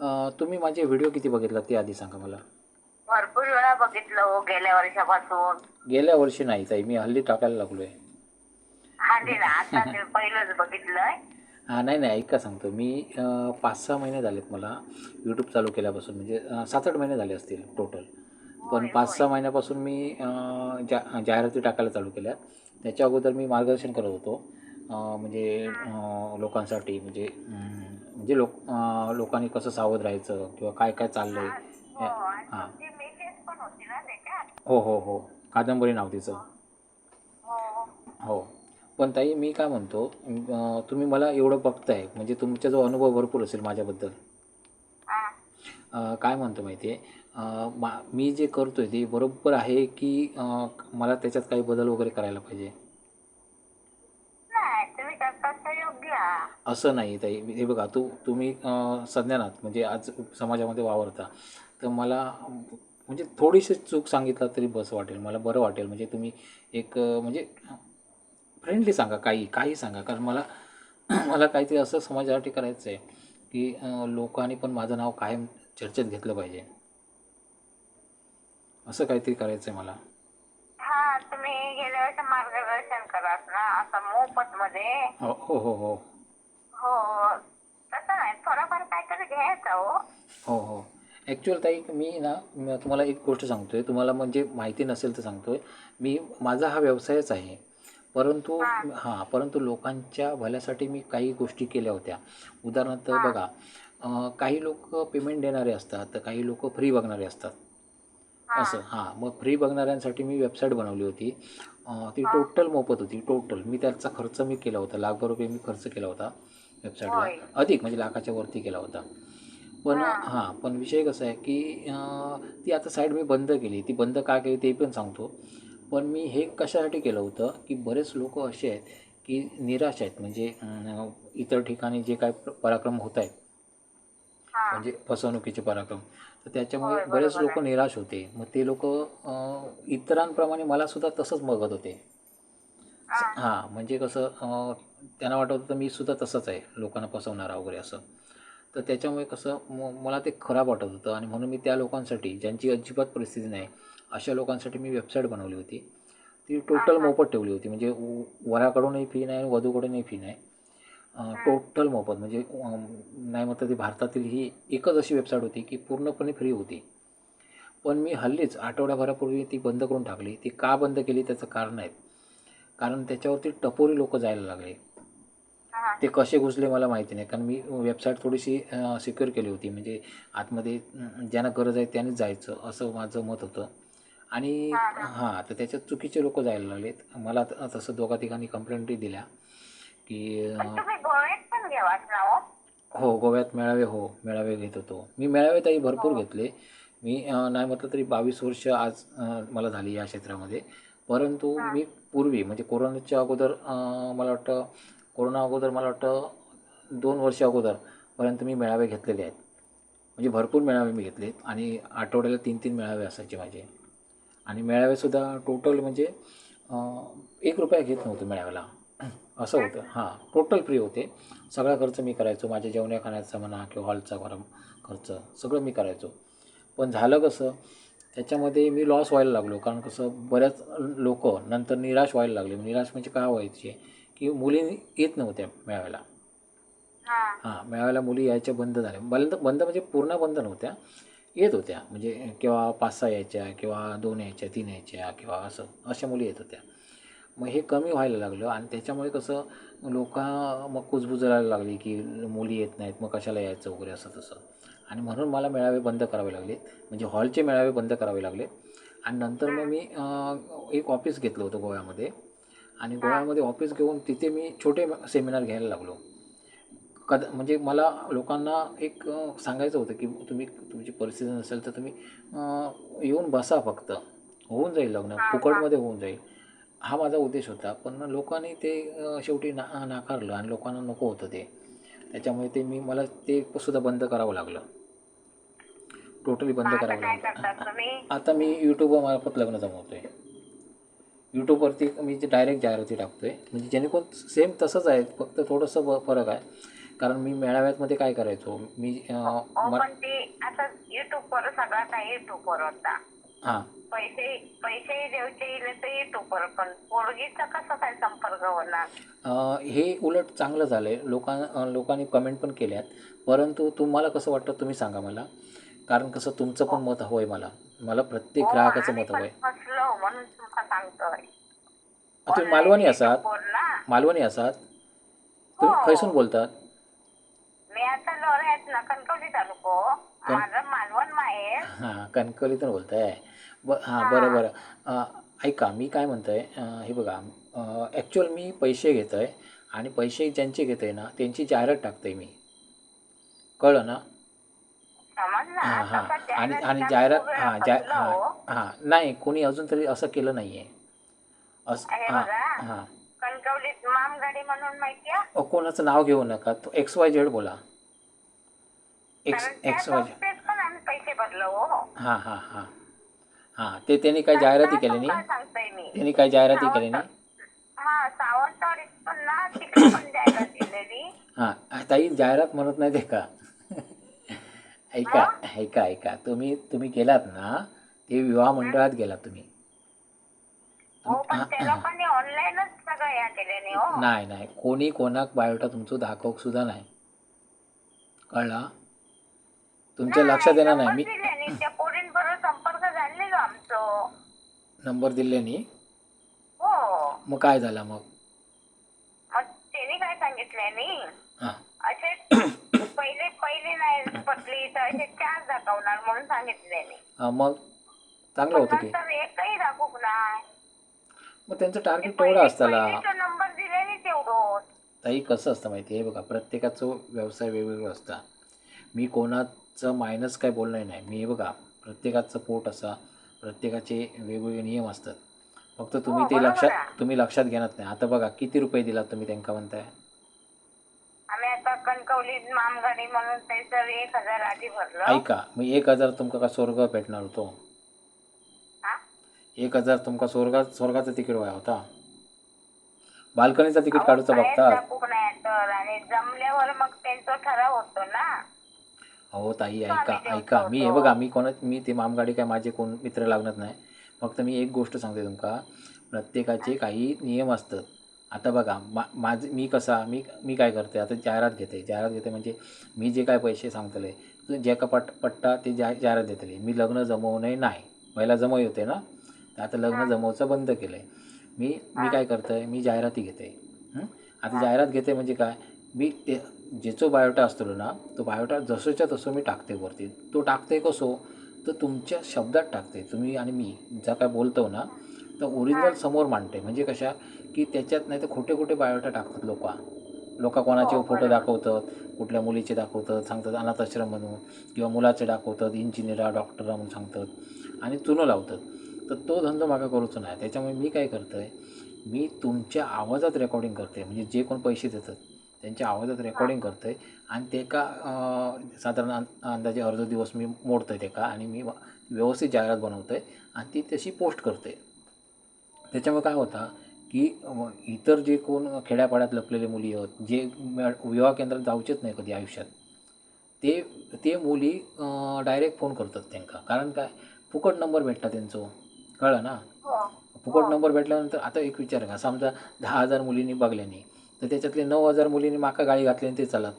अं, तुम्ही माझे व्हिडिओ किती बघितला ते आधी सांगा मला. भरपूर वेळा बघितलं हो गेल्या वर्षापासून. गेल्या वर्षी नाही ताई मी हल्ली टाकायला लागलो आहे हल्ली ना आता ते पहिलंच बघितलंय. हां नाही नाही ऐका सांगतो. मी पाच सहा महिने झालेत मला यूट्यूब चालू केल्यापासून म्हणजे सात आठ महिने झाले असतील टोटल पण पाच. सहा महिन्यापासून मी अं, जा जाहिराती टाकायला चालू केल्या त्याच्या अगोदर मी मार्गदर्शन करत होतो. अं, म्हणजे अं, लोकांसाठी म्हणजे अं, म्हणजे लोक लोकांनी कसं सावध राहायचं किंवा काय काय चाललं आहे हो हां. हो हो हो. कादंबरी नाव तिचं. हो. हो. पण ताई मी काय म्हणतो तुम्ही मला एवढं बघताय म्हणजे तुमचा जो अनुभव भरपूर असेल माझ्याबद्दल. हा. काय म्हणतो माहिती आहे मा मी जे करतो आहे ते बरोबर आहे की मला त्याच्यात काही बदल वगैरे करायला पाहिजे नाही तुम्ही करता ते योग्य आहे. असं नाही. ताई हे बघा तू तुम्ही संज्ञानात म्हणजे आज समाजामध्ये वावरता तर मला म्हणजे थोडीशी चूक सांगितलं तरी बस वाटेल. मला बरं वाटेल. म्हणजे तुम्ही एक म्हणजे फ्रेंडली सांगा काही काही सांगा. कारण मला मला काहीतरी असं समाजासाठी करायचं आहे की लोकांनी पण माझं नाव कायम चर्चेत घेतलं पाहिजे. असं काहीतरी करायचं आहे मला. हा तुम्ही गेल्या मार्गदर्शन कराच ना असं मोफत मध्ये हो हो हो. हो हो तसं नाही थोडंफार काहीतरी घ्यायचं हो. हो हो. ॲक्च्युअल ताई मी ना मी तुम्हाला एक गोष्ट सांगतो आहे तुम्हाला म्हणजे माहिती नसेल तर सांगतो आहे मी माझा हा व्यवसायच आहे. परंतु हां. परंतु लोकांच्या भल्यासाठी मी काही गोष्टी केल्या होत्या. उदाहरणार्थ बघा अं, काही लोक पेमेंट देणारे असतात तर काही लोक फ्री बघणारे असतात. असं हां. मग फ्री बघणाऱ्यांसाठी मी वेबसाईट बनवली होती. अं, ती टोटल मोफत होती टोटल मी त्याचा खर्च मी केला होता. लाखभर रुपये मी खर्च केला होता. वेबसाईटला होय. अधिक म्हणजे लाखाच्या वरती केला होता. पण हां. पण विषय कसा आहे की अं, ती आता साईड मी बंद केली. ती बंद का केली ते पण सांगतो. पण मी हे कशासाठी केलं होतं की बरेच लोक असे आहेत की निराश आहेत. म्हणजे अं, इतर ठिकाणी जे काय प्र- पराक्रम होत आहेत हा. म्हणजे फसवणुकीचे पराक्रम तर त्याच्यामुळे होय, बरेच बरोबर लोक निराश होते. मग ते लोक इतरांप्रमाणे मला सुद्धा तसंच बघत होते. हां म्हणजे कसं अं, त्यांना वाटत होतं मी सुद्धा तसंच आहे लोकांना फसवणारा वगैरे असं. तर त्याच्यामुळे कसं म मला ते खराब वाटत होतं आणि म्हणून मी त्या लोकांसाठी ज्यांची अजिबात परिस्थिती नाही अशा लोकांसाठी मी वेबसाईट बनवली होती. ती टोटल मोफत ठेवली होती म्हणजे वराकडूनही फी नाही आणि वधूकडूनही फी नाही. टोटल मोफत म्हणजे नाही म्हटलं ती भारतातील ही एकच अशी वेबसाईट होती की पूर्णपणे फ्री होती. पण मी हल्लीच आठवड्याभरापूर्वी ती बंद करून टाकली. ती का बंद केली त्याचं कारण आहे कारण त्याच्यावरती टपोरी लोक जायला लागले. ते कसे घुसले मला माहिती नाही. कारण मी वेबसाईट थोडीशी सिक्युअर केली होती. म्हणजे आतमध्ये ज्यांना गरज आहे त्यांनीच जायचं असं माझं मत होतं. आणि हां तर त्याच्यात चुकीचे लोक जायला लागलेत. मला तसं दोघा तिघांनी कंप्लेंटही दिल्या की हो? हो गोव्यात मेळावे हो मेळावे घेत होतो. मी मेळावे ताई भरपूर घेतले. मी नाही म्हटलं तरी बावीस वर्ष आज मला झाली या क्षेत्रामध्ये. परंतु मी पूर्वी म्हणजे कोरोनाच्या अगोदर मला वाटतं कोरोना अगोदर मला वाटतं दोन वर्ष अगोदरपर्यंत मी मेळावे घेतलेले आहेत. म्हणजे भरपूर मेळावे मी घेतले आहेत आणि आठवड्याला तीन तीन मेळावे असायचे माझे. आणि मेळावेसुद्धा टोटल म्हणजे एक रुपया घेत नव्हतं मेळाव्याला. असं होतं. हां टोटल फ्री होते. सगळा खर्च मी करायचो. माझ्या जेवण्या खाण्याचा म्हणा किंवा हॉलचा गरम खर्च सगळं मी करायचो. पण झालं कसं त्याच्यामध्ये मी लॉस व्हायला लागलो. कारण कसं बऱ्याच लोक नंतर निराश व्हायला लागले. निराश म्हणजे काय व्हायचे? की मुली येत नव्हत्या मेळाव्याला. हा. हां मेळाव्याला मुली यायच्या बंद झाल्या. बंद बंद म्हणजे पूर्ण बंद नव्हत्या. येत होत्या. म्हणजे किंवा पाच सहा यायच्या किंवा दोन यायच्या तीन यायच्या किंवा असं अशा मुली येत होत्या. मग हे कमी व्हायला लागलं आणि त्याच्यामुळे कसं लोक मग कुजबुजायला लागली की मुली येत नाहीत मग कशाला यायचं वगैरे असं तसं. आणि म्हणून मला मेळावे बंद करावे लागले म्हणजे हॉलचे मेळावे बंद करावे लागले आणि नंतर मग मी एक ऑफिस घेतलं होतं गोव्यामध्ये. आणि गोव्यामध्ये ऑफिस घेऊन तिथे मी छोटे सेमिनार घ्यायला लागलो. कद म्हणजे मला लोकांना एक सांगायचं होतं की तुम्ही तुमची परिस्थिती नसेल तर तुम्ही येऊन बसा फक्त. होऊन जाईल लग्न फुकटमध्ये होऊन जाईल. हा माझा उद्देश होता. पण लोकांनी ते शेवटी ना नाकारलं आणि लोकांना नको होतं ते. त्याच्यामुळे ते मी मला ते सुद्धा बंद करावं लागलं. टोटली बंद करावं लागलं. आता मी यूट्यूबमार्फत लग्न जमवतो आहे यूट्यूबवरती मी जे डायरेक्ट जाहिराती टाकतो आहे म्हणजे जेणेकरून सेम तसंच आहे फक्त थोडंसं ब- फरक आहे. कारण मी मेळाव्यामध्ये काय करायचो मी अं, हो म- पण ते आता युट्यूबवर सगळं आता युट्यूबवर होता. हां. पैसे पैसेही द्यायचे इले तर युट्यूबवर पण पोरगीचा कसा काय संपर्क होणार? अं, हे उलट चांगलं झालं आहे लोकां अं, लोकांनी कमेंट पण केल्यात. परंतु तुम्हाला कसं वाटतं तुम्ही सांगा मला? कारण कसं तुमचं पण मत हवं आहे मला. मला प्रत्येक हो, ग्राहकाचं मत हवं आहे फसलो म्हणून सांगतोय. तुम्ही मालवणी ना मालवणी असात तुम्ही हो. खैसून बोलतात? मी आता लोऱ्यात ना कणकवली तालुको. माझं मालवण माहेर. हां कणकवलीतून बोलताय. ब हां बरं बरं. अं, ऐका मी काय म्हणतो आहे हे बघा ॲक्च्युअल मी पैसे घेतो आहे आणि पैसे ज्यांचे घेतो आहे ना त्यांची जाहिरात टाकतो आहे मी. कळलं ना? हां हां. आणि आणि जाहिरात हां जा हां हो. हां. नाही कोणी अजून तरी असं केलं नाही आहे असं हे हां बघा. हां. कणकवलीत मामगाडी म्हणून माहिती आहे? अहो, कोणाचं नाव घेऊ नका. तो एक्स वाय झेड बोला. एक्स कारण त्या एक्स वाय झेड संस्थेत पण आम्ही पैसे भरलो हो. हां हां हां. हां ते त्यांनी काही जाहिराती केली काय नाही? सांगताय मी? त्यांनी काही जाहिराती केली नाही? हा सावंतवाडीत पण ना तिकडे पण जाहिरात दिलेली हां ताई जाहिरात म्हणत नाही ते का? ऐका ऐका ऐका. तुम्ही तुम्ही गेलात ना ते विवाह मंडळात गेलात तुम्ही. हो पण त्या लोकांनी ऑनलाईनच सगळं या केल्याने हो. नाही नाही. कोणी कोणाक बायोटा तुमचं दाखवक सुद्धा नाही. कळला? तुमच्या लक्षात येणार नाही. मी नंबर दिल्याने त्या पोरींबरोबर संपर्क झालेलो आमचं. नंबर दिले नाही हो. मग काय झालं मग? मग त्यांनी काय सांगितल्याने हां. असे पहिले पहिले नाही पटली तर असे चार दाखवणार म्हणून सांगितल्याने हां मग चांगलं होतं की. नंतर एकही दाखवू नाही. मग त्यांचं टार्गेट तेवढं असताना नंबर दिल्याने तेवढं. ताई कसं असतं माहिती आहे? बघा प्रत्येकाचं व्यवसाय वेगवेगळं असतं. मी कोणाचं मायनस काय बोलणार नाही. मी हे बघा प्रत्येकाचं पोट असा प्रत्येकाचे वेगवेगळे नियम असतात. फक्त तुम्ही हो, ते बरोबर लक्षात. तुम्ही लक्षात घेणार नाही. आता बघा किती रुपये दिलात तुम्ही त्यांना म्हणताय? कणकवलीत मामगाडी म्हणून त्याचं एक हजार आधी भरलं. ऐका मी एक हजार तुमका का स्वर्ग भेटणार होतो? हा? एक हजार तुमका स्वर्गात स्वर्गाचं तिकीट व्हाय होता. बाल्कनीचं तिकीट काढूचं नाही तर आणि जमल्यावर मग त्यांचा ठराव होतो ना. अहो ताई ऐका ऐका. मी हे. बघा मी कोणा मी ते मामगाडी काय माझे कोण मित्र लागणार नाही. फक्त मी एक गोष्ट सांगते तुमका. प्रत्येकाचे काही नियम असतात. आता बघा मा माझं मी कसा मी मी काय करते आता जाहिरात घेते जाहिरात घेते म्हणजे मी जे काय पैसे सांगतले जे का पट पट्टा ते जा जाहिरात देतले मी लग्न जमवणे नाही. पहिला जमवू होते ना? तर आता लग्न जमवचं बंद केलं आहे मी मी काय करतोय मी जाहिराती घेते? आता जाहिरात घेते म्हणजे काय? मी ते ज्याचो बायोटा असतो ना तो बायोटा जसोच्या तसं मी टाकते वरती. तो टाकते कसो? तर तुमच्या शब्दात टाकते तुम्ही आणि मी ज्या काय बोलतो ना तर ओरिजिनल समोर मांडते म्हणजे कशा? की त्याच्यात नाही तर खोटे खोटे बायोटा टाकतात लोक. लोक कोणाचे फोटो दाखवतात कुठल्या मुलीचे दाखवतात सांगतात अनाथाश्रम म्हणून किंवा मुलाचे दाखवतात इंजिनियरा डॉक्टरा म्हणून सांगतात आणि चुनं लावतात. तर तो धंदा मागा करूच नाही. त्याच्यामुळे मी काय करतो आहे मी तुमच्या आवाजात रेकॉर्डिंग करते म्हणजे जे कोण पैसे देतात त्यांच्या आवाजात रेकॉर्डिंग करतो आहे आणि ते का साधारण अंदाजे अर्धा दिवस मी मोडतो आहे ते का आणि मी व्यवस्थित जाहिरात बनवतो आहे आणि ती तशी पोस्ट करते त्याच्यामुळे काय होतं की इतर जे कोण खेड्यापाड्यात लपलेले मुली आहेत जे विवाह केंद्रात जाऊचेच नाही कधी आयुष्यात ते ते मुली डायरेक्ट फोन करतात त्यांना. कारण काय? फुकट नंबर भेटला त्यांचो. कळलं ना? हो. फुकट नंबर भेटल्यानंतर आता एक विचार का समजा दहा हजार मुलींनी बघल्यानी तर त्याच्यातले नऊ हजार मुलींनी माका गाडी घातली आणि ते चालत.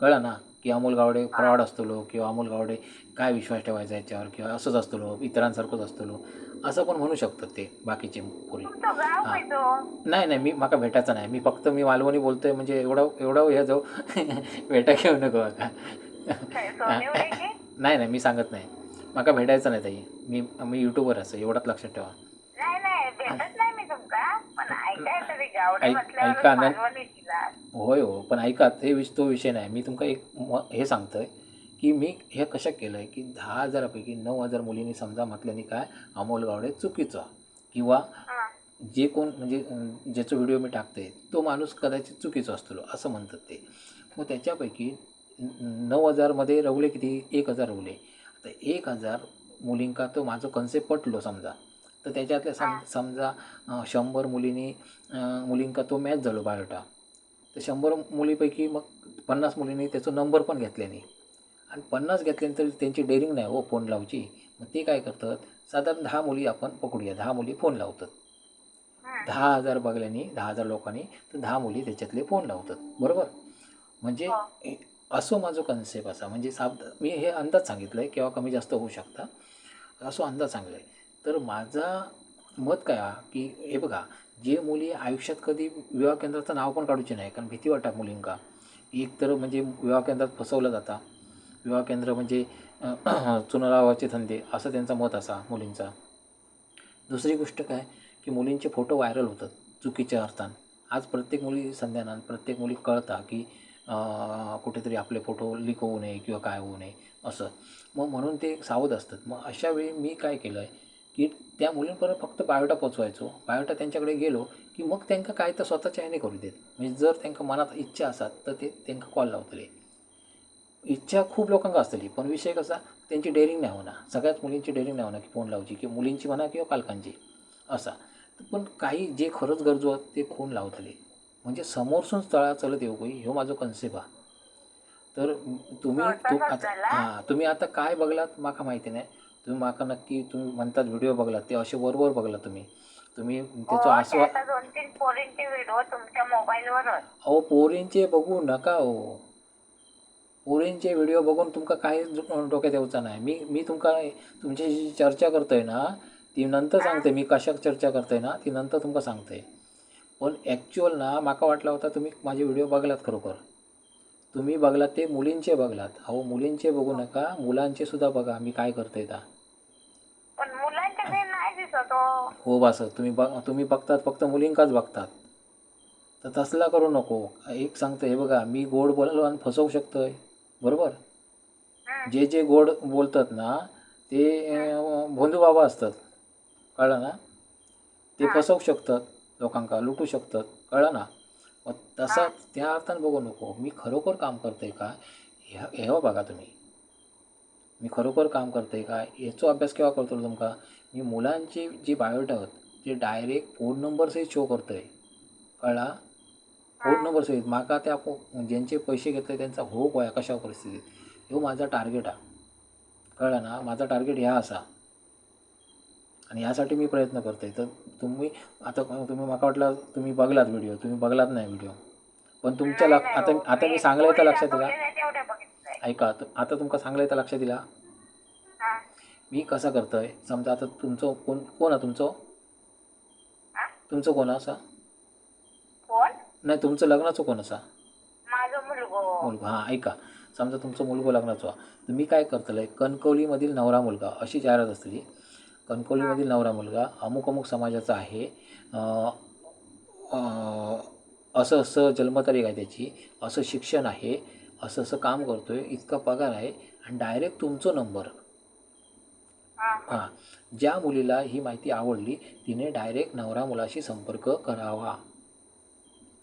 कळलं ना? की अमोल गावडे फ्रॉड असतलो किंवा अमोल गावडे काय विश्वास ठेवायचा याच्यावर किंवा असंच असतलो इतरांसारखंच असतलो असं पण म्हणू शकतात ते बाकीचे पोरी. हा. नाही नाही मी माका भेटायचं नाही. मी फक्त मी मालवणी बोलतोय म्हणजे एवढं एवढं हे जाऊ. भेटा घेऊ नको माका. नाही नाही मी सांगत नाही. माका भेटायचं नाही ताई. मी मी यूट्यूबवर असं एवढंच लक्षात ठेवा. नाही नाही नाही ऐक- म्हटल्यावर ऐका ना. मालवणी दिला होय हो पण ऐका ते तो विषय नाही. मी तुमका एक हे सांगतोय. की मी हे कशा केलं आहे की दहा हजारापैकी नऊ हजार मुलींनी समजा म्हटल्याने काय अमोल गावडे चुकीचा. किंवा. जे कोण म्हणजे ज्याचा व्हिडिओ मी टाकते तो माणूस कदाचित चुकीचा असतो असं म्हणतात ते. मग त्याच्यापैकी नऊ हजारमध्ये रवले किती? एक हजार रवले. आता एक हजार मुलींका तो माझं कन्सेप्ट पटलो समजा. तर त्याच्यातल्या सम समजा शंभर मुलींनी मुलींका तो मॅच झालो बायोटा. तर शंभर मुलीपैकी मग पन्नास मुलींनी त्याचा नंबर पण घेतले नाही. आणि पन्नास घेतल्यानंतर त्यांची डेअरिंग नाही हो फोन लावची. मग ते काय करतात? साधारण दहा मुली आपण पकडूया. दहा मुली फोन लावतात. दहा हजार बघल्याने दहा हजार लोकांनी तर दहा मुली त्याच्यातले फोन लावतात. बरोबर? म्हणजे हो. असं माझं कन्सेप्ट असा. म्हणजे साब मी हे अंदाज सांगितलं आहे किंवा कमी जास्त होऊ शकता. असं अंदाज सांगला आहे तर माझा मत काय की हे बघा जे मुली आयुष्यात कधी विवाह केंद्राचं नाव पण काढूचे नाही कारण भीती वाटतात मुलींका. एक तर म्हणजे विवाह केंद्रात फसवलं जाता. विवाह केंद्र म्हणजे चुनलावाचे धंदे असं त्यांचा मत असा मुलींचा. दुसरी गोष्ट काय की मुलींचे फोटो व्हायरल होतात चुकीच्या अर्थान. आज प्रत्येक मुली संध्यानान प्रत्येक मुली कळता की कुठेतरी आपले फोटो लीक होऊ नये किंवा काय होऊ नये असं. मग म्हणून ते सावध असतात. मग अशा वेळी मी काय केलं आहे की त्या मुलींपर्यंत फक्त बायोटा पोचवायचो. बायोटा त्यांच्याकडे गेलो की मग त्यांना काय तर स्वतःच्या ह्याने करू देत. म्हणजे जर त्यांना मनात इच्छा असतात तर ते त्यांना कॉल लावतले. इच्छा खूप लोकांका असतली पण विषय कसा त्यांची डेअरिंग नाही होणार. सगळ्याच मुलींची डेअरिंग नाही होणार की फोन लावची किंवा मुलींची म्हणा किंवा पालकांची. असा. पण काही जे खरंच गरजू आहेत ते फोन लावतले. म्हणजे समोरसून स्थळा चलत येऊ काही ह्यो माझो कन्सेप्ट हा तर तुम्ही हो, तू. हां तुम्ही आता काय बघलात माका माहिती नाही. तुम्ही माका नक्की तुम्ही म्हणतात व्हिडिओ बघलात ते असे वरवर बघला तुम्ही. तुम्ही हो, त्याचं ते आस्वा आता दोन तीन पोरींचे व्हिडिओ तुमच्या मोबाईलवरच अहो पोरींचे बघू नका हो. पोरींचे व्हिडिओ बघून तुमका काही डोक्यात येऊचा नाही. मी मी तुमका तुमच्याशी जी चर्चा करतोय ना ती नंतर सांगते. मी कशाक चर्चा करतोय ना ती नंतर तुमका सांगते. पण ॲक्च्युअल ना माका वाटला होता तुम्ही माझे व्हिडिओ बघलात खरोखर. तुम्ही बघलात ते मुलींचे बघलात. अहो मुलींचे बघू नका. मुलांचे सुद्धा बघा मी काय करतोय ता. हो. हो बास तुम्ही बघ तुम्ही बघतात फक्त मुलींकाच बघतात. तर तसला करू नको. एक सांगतो हे बघा मी गोड बोलायला आणि फसवू शकतोय. बरोबर? हं. जे जे गोड बोलतात ना ते भोंदू बाबा असतात. कळलं ना? ते फसवू शकतात लोकांका लुटू शकतात. कळलं ना? मग तसा त्या अर्थानं बघू नको. मी खरोखर काम करतोय का? ह्या ह्या बघा तुम्ही. मी खरोखर काम करतोय का? याचो अभ्यास केव्हा करतो तुमका? मी मुलांची जी आहेत जे डायरेक्ट फोन नंबर सहित शो करतोय. कळला? फोन नंबर सहित माका त्या पो- ज्यांचे पैसे घेतले त्यांचा हो व्हाय कशा परिस्थितीत ह्यो माझा टार्गेट हा कळलं ना? माझा टार्गेट ह्या असा. आणि यासाठी मी प्रयत्न करते तर तुम्ही आता तुम्ही मला वाटलं तुम्ही बघलात व्हिडिओ तुम्ही बघलात नाही व्हिडिओ पण तुमच्या लक्ष आता आता मी सांगलंय तर लक्षात दिला. ऐका आता तुमका सांगलंय तर लक्षात दिला. मी कसा करतोय? समजा आता तुमचं कोण कोण आहे तुमचं? तुमचं कोण असं? नाही तुमचं लग्नाचं कोण असा? माझं मुलगो. मुलगा हां ऐका. समजा तुमचं मुलगं लग्नाचं आहे. तर मी काय करतलं कणकवलीमधील नवरा मुलगा अशी जाहिरात असतली कणकवलीमधील नवरा मुलगा अमुक अमुक समाजाचा आहे. असं असं जन्मतारीख आहे त्याची असं शिक्षण आहे असं असं काम करतोय इतका पगार आहे आणि डायरेक्ट तुमचं नंबर. हा. हां. ज्या मुलीला ही माहिती आवडली तिने डायरेक्ट नवरा मुलाशी संपर्क करावा.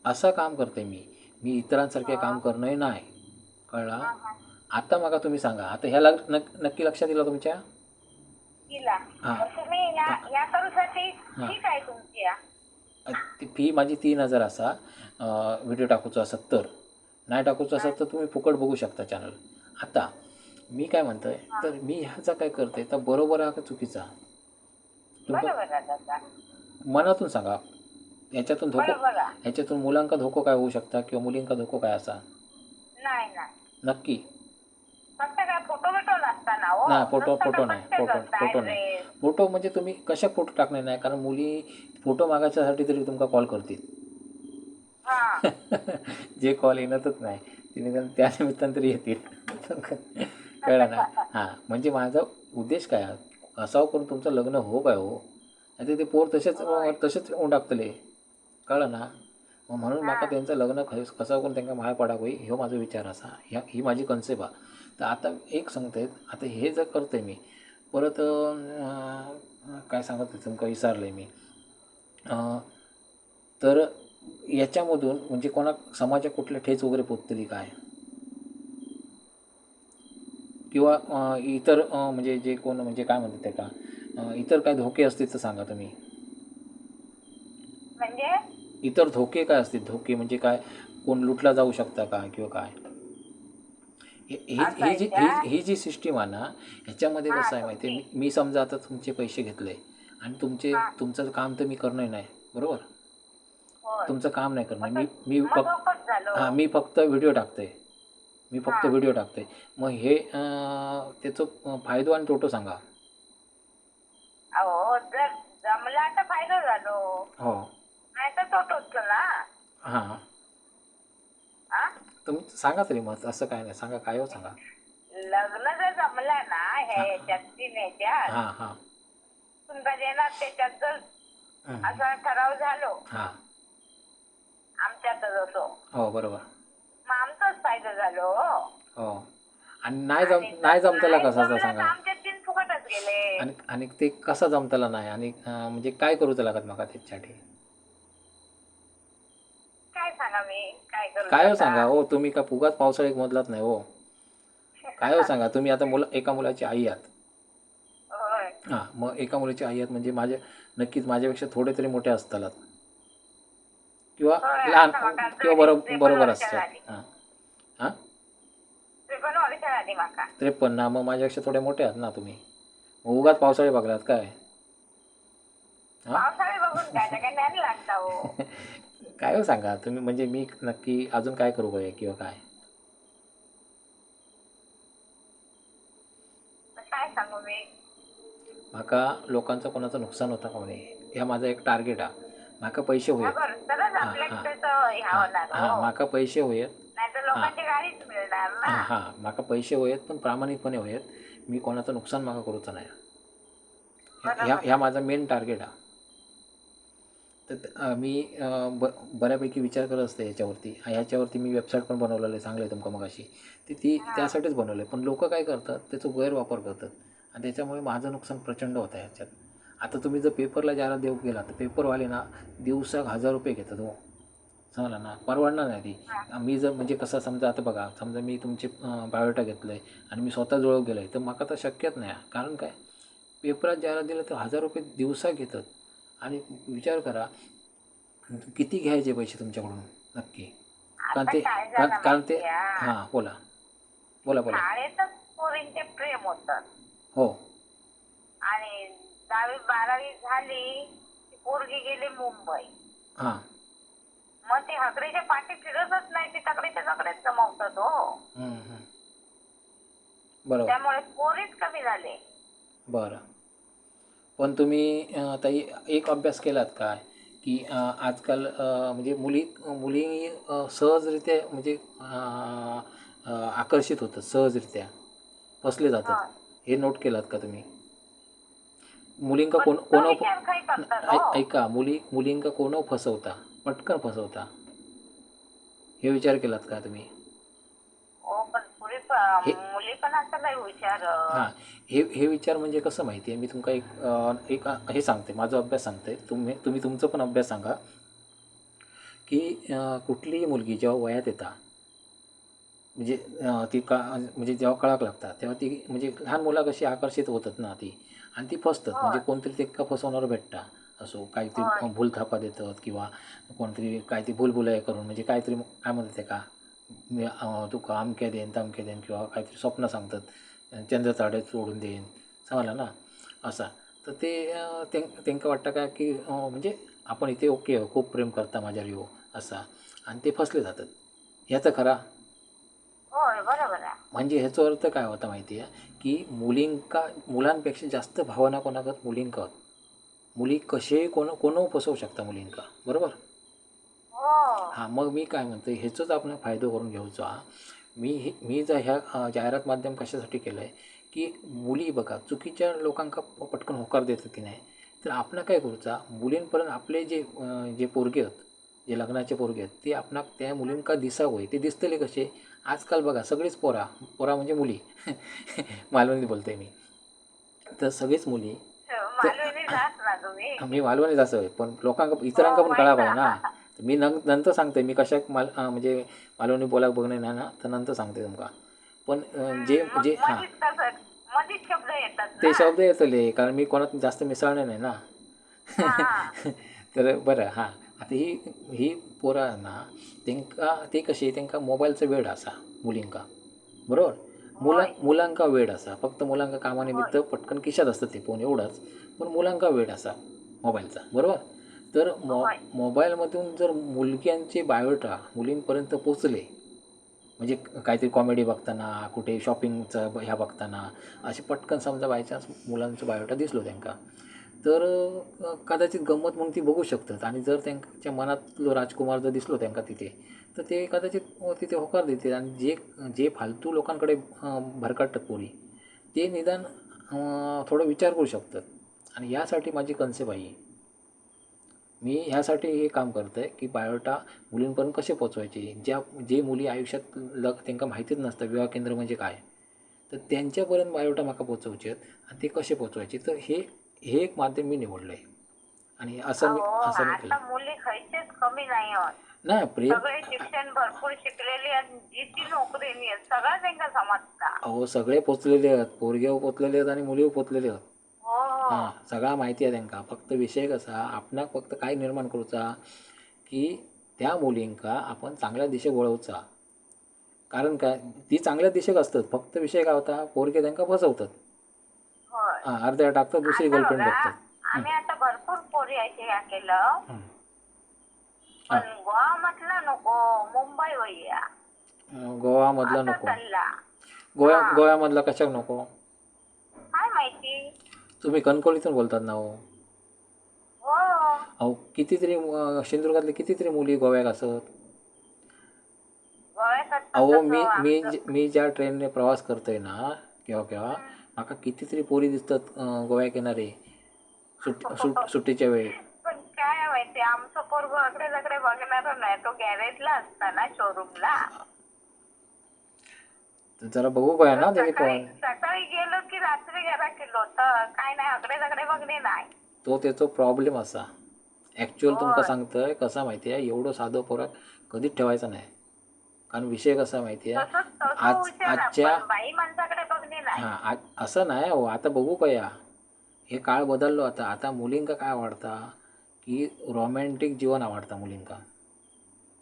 असं काम करते मी. मी इतरांसारखे काम करणं नाही. कळला. आता मग तुम्ही सांगा. आता नक नक्की लक्षात दिलं तुमच्या? हा. फी माझी तीन हजार असा. व्हिडिओ टाकूचो असत तर नाही टाकूचो असत तर तुम्ही फुकट बघू शकता चॅनल आता मी काय म्हणतोय? तर मी ह्याचा काय करते? तर बरोबर आहे का चुकीचा? मनातून सांगा. ह्याच्यातून धोको बरोबर आहे. ह्याच्यातून मुलांका धोको काय होऊ शकता किंवा मुलींका धोको काय असा? नाही नाही. नक्की. फक्त काय फोटो बिटो नसताना हो? नाही, फोटो- नुसतं फोटो नाही, फोटो- फोटो नाही. फोटो म्हणजे तुम्ही कशा फोटो टाकणे नाही? कारण मुली फोटो मागायच्यासाठी तरी तुमका कॉल करतील. हा. जे कॉल येणारच नाही. तिने त्या- त्या निमित्तानं तरी येतील. कळलं ना? हां. म्हणजे माझा उद्देश काय? आहे? कसाव करून तुमचं लग्न हो काय हो? नाही ते पोर तसेच तसेच होऊन कळलं ना? मग म्हणून माका त्यांचं लग्न खस कसाव करून त्यांना माळ पडा होई ह्यो माझा विचार असा. ह्या ही माझी कन्सेप्ट आहे. तर आता एक सांगतायत आता हे जर करते मी परत काय सांगत होते तुमका विसरलं मी. तर याच्यामधून म्हणजे कोणा समाजात कुठल्या ठेच वगैरे पोचतली काय? किंवा इतर म्हणजे जे कोण म्हणजे काय म्हणतात ते का अं, इतर काय धोके असतील तर सांगा तुम्ही. म्हणजे? इतर धोके काय असतील? धोके म्हणजे काय? कोण लुटला जाऊ शकता का किंवा काय? ही जी ही ही जी सिस्टीम आहे ना ह्याच्यामध्ये कसं आहे माहिती आहे मी मी समजा आता तुमचे पैसे घेतले आणि तुमचे तुमचं काम तर मी करणं नाही बरोबर? तुमचं काम नाही करणं मी मी फक्त हां मी फक्त व्हिडिओ टाकते. मी फक्त व्हिडिओ टाकते. मग हे त्याचं फायदो आणि तोटो सांगा. हो. हां. हा तुम्ही सांगा तरी मग असं काय नाही सांगा काय हो सांगा. लग्न जर जमला ना ह्या याच्यात तीन याच्यात हां हां. तुमचा देणार त्याच्यात जर हं. असा ठराव झालो. हां. आमच्यातच असो. हो बरोबर. मग आमचाच फायदा झालो हो. आणि नाही जम नाही जमताला नाही कसा जमलं तर सांगा? आमचे तीन फुकटच गेले. आणि आणि ते कसं जमताला नाही? आणि अं, म्हणजे काय करू लागत मग त्याच्यासाठी? सांगा मी काय करू काय हो? सांगा? हो तुम्ही का फुगाच पावसाळ्यात मधलाच नाही हो काय हो सांगा? तुम्ही आता मुला एका मुलाची आई आहात. होय. हां मग एका मुलाची आई आहेत म्हणजे माझे नक्कीच माझ्यापेक्षा थोडे तरी मोठे असतात किंवा होय, लहान आता किंवा बरोबर बरोबर असतात. झाली. हां. हां? त्रेपन्न वर्ष झाली माका. त्रेपन्न मग माझ्यापेक्षा थोडे मोठे आहात ना तुम्ही? मग उगाच पावसाळे बघलात काय? हां? पावसाळे बघून काय तर काय ज्ञान लागता हो. काय हो सांगा? तुम्ही म्हणजे मी नक्की अजून काय करू पाहिजे किंवा काय? काय सांगू मी? म्हाका लोकांचं कोणाचं नुकसान होता का म्हणे? ह्या माझा एक टार्गेट हा म्हाका पैसे होयत. तरच हा, हा. त्याचं ह्या होणार. हां हो. म्हाका पैसे होयत. नाही तर लोकांची गाडीच मिळणार ना. हां हां. म्हाका पैसे होयत पण प्रामाणिकपणे होयत. मी कोणाचं नुकसान म्हाका करूचं नाही. ह्या ह्या माझा मेन टार्गेट हा तर मी ब बऱ्यापैकी विचार करत असते ह्याच्यावरती ह्याच्यावरती मी वेबसाईट पण बनवलेलं आहे सांगलं आहे तुमका मग अशी ती ती त्यासाठीच बनवलं आहे. पण लोक काय करतात त्याचा गैरवापर करतात. आणि त्याच्यामुळे माझं नुकसान प्रचंड होतं आहे ह्याच्यात. आता तुम्ही जर पेपरला ज्याला देऊ गेला तर पेपरवाले ना दिवसाक हजार रुपये घेतात हो. समजला ना? परवडणार नाही ती. मी जर म्हणजे कसं समजा आता बघा समजा मी तुमचे बायोडेटा घेतलं आहे आणि मी स्वतः जवळ गेलो आहे तर मला तर शक्यच नाही. कारण काय? पेपरात ज्याला दिलं तर हजार रुपये दिवसा घेतात. आणि विचार करा किती घ्यायचे पैसे तुमच्याकडून? नक्की. कारण ते कारण ते? हां बोला. बोला बोला. शाळेतच पोरींचे प्रेम होत हो. आणि दहावी बारावी झाली की पोरगी गेली मुंबई. हां. मग ती हकरीच्या पाठी फिरतच नाही ती तकडेच्या तकडेच जमवतात हो. हम्म, हम्म. बरोबर. त्यामुळे पोरीच कमी झाले. बरं. पण तुम्ही ताई एक अभ्यास केलात काय की आजकाल म्हणजे मुली मुली सहजरित्या म्हणजे आकर्षित होतात सहजरित्या. फसले जातात. हे. नोट केलात का तुम्ही? मुलींका कोण कोण हो ऐका मुली मुलींका कोण फसवता? पटकन फसवता. हे विचार केलात का तुम्ही? मुली पण असं नाही हुशार हां हे हे विचार म्हणजे कसं माहिती आहे मी तुमका एक अं, एक हे सांगते माझा अभ्यास सांगते. तुम्ही तुम्ही तुमचं पण अभ्यास सांगा. की अं, कुठलीही मुलगी जेव्हा वयात येता म्हणजे अं, ती का म्हणजे जेव्हा कळाक लागतात तेव्हा ती म्हणजे लहान मुलं कशी आकर्षित होतात ना ती आणि ती फसतात. म्हणजे कोणतरी ते का फसवणार भेटता. असो काहीतरी भूलथापा देतात किंवा कोणतरी काहीतरी भूलभुलय करून म्हणजे काहीतरी काय म्हणतात ते का मी तुका अमक्या देईन तमक्या देईन किंवा काहीतरी स्वप्न सांगतात चंद्र ताडे सोडून देईन समजलं ना असा. तर ते तेंका वाटतं का की म्हणजे आपण इथे ओके हो खूप प्रेम करता माझ्यावर हो असा. आणि ते फसले जातात. ह्याचं खरा? होय म्हणजे ह्याचा अर्थ काय होता माहिती आहे? की मुलींका मुलांपेक्षा जास्त भावना कोणाकत मुलींका मुली कसेही कोण कोण फसवू शकता मुलींका? बरोबर? हो. हां मग मी काय म्हणतो ह्याचंच आपण फायदो करून घ्यायचा मी हे. मी जर ह्या जाहिरात माध्यम कशासाठी केलं आहे की मुली बघा चुकीच्या लोकांका पटकन होकार देतात की नाही तर आपण काय करूचा मुलींपर्यंत आपले जे जे पोरगे आहेत जे लग्नाचे पोरगे आहेत ते आपणा त्या मुलींका दिसावं ते दिसतले कसे? आजकाल बघा सगळीच पोरा पोरा म्हणजे मुली मालवणी बोलते मी. तर सगळीच मुली तुम्ही. मी मालवणीच असं आहे पण लोकांका इतरांका पण कळा पाहिजे ना मी नं नंतर सांगते मी कशाक माल म्हणजे मालवणी बोलाक बघणे नाही ना तर नंतर सांगते तुमका पण जे जे हां. ते ना शब्द येतले कारण मी कोणात जास्त मिसळणे नाही ना. तर बरं हां. आता ही ही पोरां ना तेंका ते कशी तेंका मोबाईलचा वेळ असा मुलींका. बरोबर? मुला मुलांका वेळ असा फक्त मुलांका कामानिमित्त पटकन खिशात असतं ते फोन एवढाच पण मुलांका वेळ असा मोबाईलचा. बरोबर? तर मो होय. मोबाईलमधून जर मुलग्यांचे बायोटा मुलींपर्यंत पोचले म्हणजे काहीतरी कॉमेडी बघताना कुठे शॉपिंगचं ह्या बघताना असे पटकन समजा बाय चान्स मुलांचं बायोटा दिसलो त्यांना तर कदाचित गंमत म्हणून ती बघू शकतात. आणि जर त्यांच्या मनातलो राजकुमार जर दिसलो त्यांना तिथे तर ते कदाचित तिथे होकार देतील. आणि जे जे फालतू लोकांकडे भरकटतात पोरी ते निदान थोडं विचार करू शकतात. आणि यासाठी माझी कन्सेप्ट आहे मी ह्यासाठी हे काम करतो आहे की बायोटा मुलींपर्यंत कसे पोचवायचे ज्या जे मुली आयुष्यात ल त्यांना माहितीच नसतं विवाह केंद्र म्हणजे काय तर त्यांच्यापर्यंत बायोटा म्हाका पोचवचे आहेत आणि ते कसे पोचवायचे तर हे हे एक माध्यम मी निवडलं आहे आणि असं मी असं मी आता केलं मुली खयचेच कमी नाही नाही प्रेम सगळे शिक्षण भरपूर शिकलेली आणि जी ती नोकरी आहेत सगळं त्यांना समजता. अहो सगळे पोचलेले आहेत पोरगे पोचलेले आहेत आणि मुली पोचलेले आहेत. हो. सगळा माहिती आहे त्यांना फक्त विषय कसा आपणाक फक्त काय निर्माण करूचा की त्या मुलींका आपण चांगल्या दिशेक वळवचा. कारण काय ती चांगल्या दिशेक असतात. फक्त विषय काय होता पोरगे त्यांना फसवतात. हां अर्ध्या टाकतात दुसरी गर्लफ्रेंड बघा, बघतात. आम्ही आता भरपूर पोरी असे ह्या केलं. पण गोवा म्हटलं नको मुंबई वैया अं, गोवामधला असा नको. गोव्या गोव्यामधला कशाक नको? काय माहिती? तुम्ही कणकोलीतून बोलतात ना हो. हो. अहो कितीतरी अं, सिंधुदुर्गातले कितीतरी मुली गोव्याक असत. गोव्यात अहो मी मी आमचं- जे- मी ज्या ट्रेनने प्रवास करतोय ना केव्हा केव्हा माका कितीतरी पोरी दिसतात अं, गोव्याक येणारे सुट सुट सुट्टीच्या वेळी. पण काय माहिती आमचं पोरग अकडे तकडे बघणार नाही तो गॅरेजला असता ना शोरूमला तर जरा बघू काय ना त्याने सकाळी पण सकाळी गेलो की रात्री घरा गेलो तर काय नाही तकडे बघणे नाही. तो त्याचा प्रॉब्लेम असा. ॲक्च्युअल तुमका. सांगतोय कसा माहिती आहे? एवढं साधं पोराक कधीच ठेवायचं नाही. कारण विषय कसा माहिती आहे? तसंच तसं आज हुशार आजच्या आपण. बाई माणसाकडे बघणे नाही. हां आज असं नाही हो. आता बघू का या हे काळ बदललो आता. आता मुलींका काय आवडता? की रोमॅन्टिक जीवन आवडता मुलींका.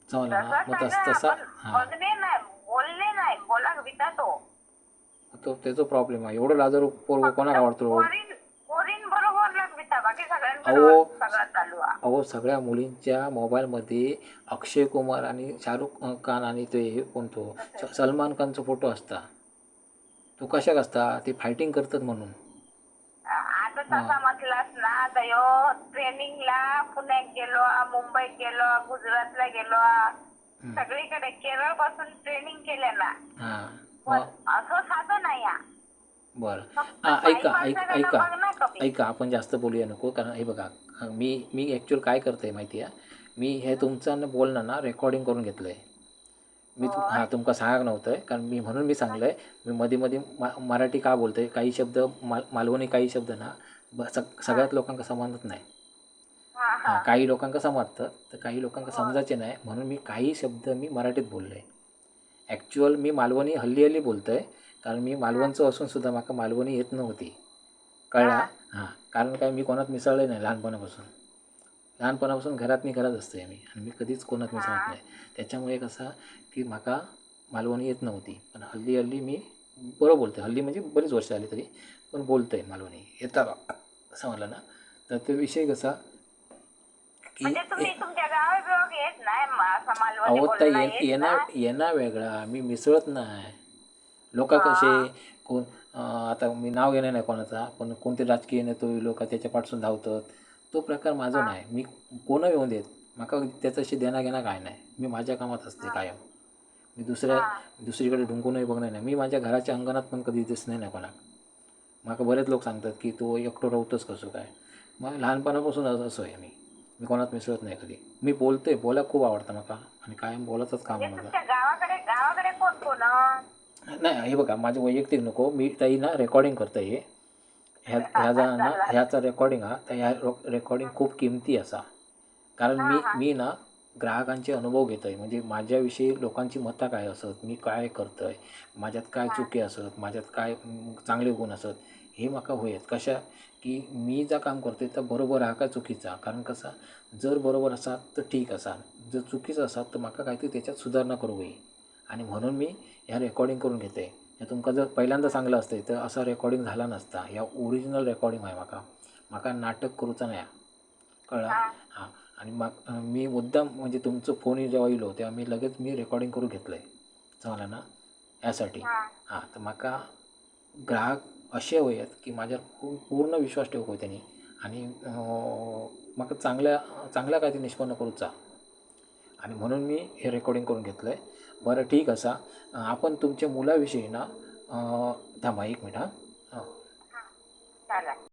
समजलं ना? तसं मग तस तसा आपण हां. बघणे नाही. बोला विटा तो. तो त्याचा प्रॉब्लेम आहे. एवढं लाजर पोरग कोणाला आवडतो पोरीन पोरीन बरोबर लागविता बाकी अहो. सगळं चालू आहे. अहो सगळ्या मुलींच्या मोबाईलमध्ये अक्षय कुमार आणि शाहरुख खान आणि ते हे कोणतो? स- सलमान खानचा फोटो असता. तो कशाक असता? ते फायटिंग करतात म्हणून. आता तसा म्हटलास ना यो ट्रेनिंगला पुण्यात गेलो मुंबईत गेलो गुजरातला गेलो. सगळीकडे केरळपासून ट्रेनिंग केले ना हां असं साधं नाही. बरं. हां ऐका ऐक ऐका. ऐका आपण जास्त बोलूया नको कारण हे बघा मी मी ॲक्च्युअल काय करतोय माहिती आहे? मी हे तुमचं बोलणं ना रेकॉर्डिंग करून घेतलं आहे मी तुम हां तुमका सांगाक नव्हतं आहे कारण मी म्हणून मी सांगलं आहे मी मध्ये मध्ये मा मराठी का बोलतो आहे काही शब्द माल मालवणी काही शब्द ना ब सग सगळ्यात लोकांका समजत नाही. हा हां. हा काही लोकांका समजतं तर काही लोकांका समजायचे नाही. म्हणून मी काही शब्द मी मराठीत बोललो. आहे ॲक्च्युअल मी मालवणी हल्ली हल्ली बोलतो आहे कारण मी मालवणचं असून सुद्धा माका मालवणी येत नव्हती. कळला? हां. कारण काय मी कोणात मिसळले नाही लहानपणापासून. लहानपणापासून घरात मी घरात असते मी. आणि मी कधीच कोणात मिसळत नाही. त्याच्यामुळे कसं की माका मालवणी येत नव्हती. पण हल्ली हल्ली मी बरं बोलतो हल्ली म्हणजे बरीच वर्ष आली तरी पण बोलतो आहे मालवणी. येतं बा. समजलं ना? तर तो विषय कसा म्हणजे तुम्ही तुमच्या गावाबिवाग येत नाही म- असं मालवणी अहो तर ये येणं. येणं वेगळा. मी मिसळत नाही. लोक कसे कोण अं, आता मी नाव घेणार नाही कोणाचा पण कोणते राजकीय नेतो लोक त्याच्या पाठसून धावतात. तो प्रकार माझा नाही. मी कोण येऊन देत? माका त्याच्याशी देणं घेणं काय नाही. मी माझ्या कामात असते कायम. मी दुसऱ्या दुसरीकडे ढुंकूनही बघणार नाही. मी माझ्या घराच्या अंगणात पण कधी दिसणार नाही कोणाक माका बरेच लोक सांगतात की तो एकटो राहतोच कसं काय? मग लहानपणापासून असं आहे मी. मी कोणात मिसळत नाही कधी. मी बोलतोय बोला खूप आवडतं माका आणि कायम बोलायचंच काम आहे म्हणजे माझं. तुमच्या गावाकडे गावाकडे कोण कोण? नाही हे बघा माझं वैयक्तिक नको. मी ताई ना रेकॉर्डिंग करता ये ह्या ह्याचा ना ह्याचा रेकॉर्डिंग हा तर ह्या रेकॉर्डिंग खूप किमती असा. कारण मी मी ना ग्राहकांचे अनुभव घेत आहे म्हणजे माझ्याविषयी लोकांची मतं काय असत? मी काय करतो आहे माझ्यात काय चुकी असत? माझ्यात काय चांगले गुण असत? हे म्हाका होयत. कशा? की मी जा काम करतोय तर बरोबर हा का चुकीचा? कारण कसा? जर बरोबर असा तर ठीक असा. जर चुकीचं असा तर म्हाका काहीतरी त्याच्यात सुधारणा करू होई. आणि म्हणून मी ह्या रेकॉर्डिंग करून घेते ह्या तुमकां जर पहिल्यांदा सांगलं असतं तर असं रेकॉर्डिंग झाला नसता. ह्या ओरिजिनल रेकॉर्डिंग आहे म्हाका म्हाका नाटक करूचा नाही कळलं? आणि मग मी मुद्दाम म्हणजे तुमचं फोन जेव्हा येयलो तेव्हा मी लगेच मी रेकॉर्डिंग करून घेतलं आहे समजलं ना? यासाठी. हा. हां तर म्हाका ग्राहक असे वयत की माझ्यावर पूर्ण विश्वास होय त्यांनी. आणि म्हाका चांगल्या चांगल्या काय ते निष्पन्न करूचा. आणि म्हणून मी हे रेकॉर्डिंग करून घेतलं आहे बरं ठीक असा. आपण तुमच्या मुलाविषयी ना थांबा एक मिनिट हां. हां.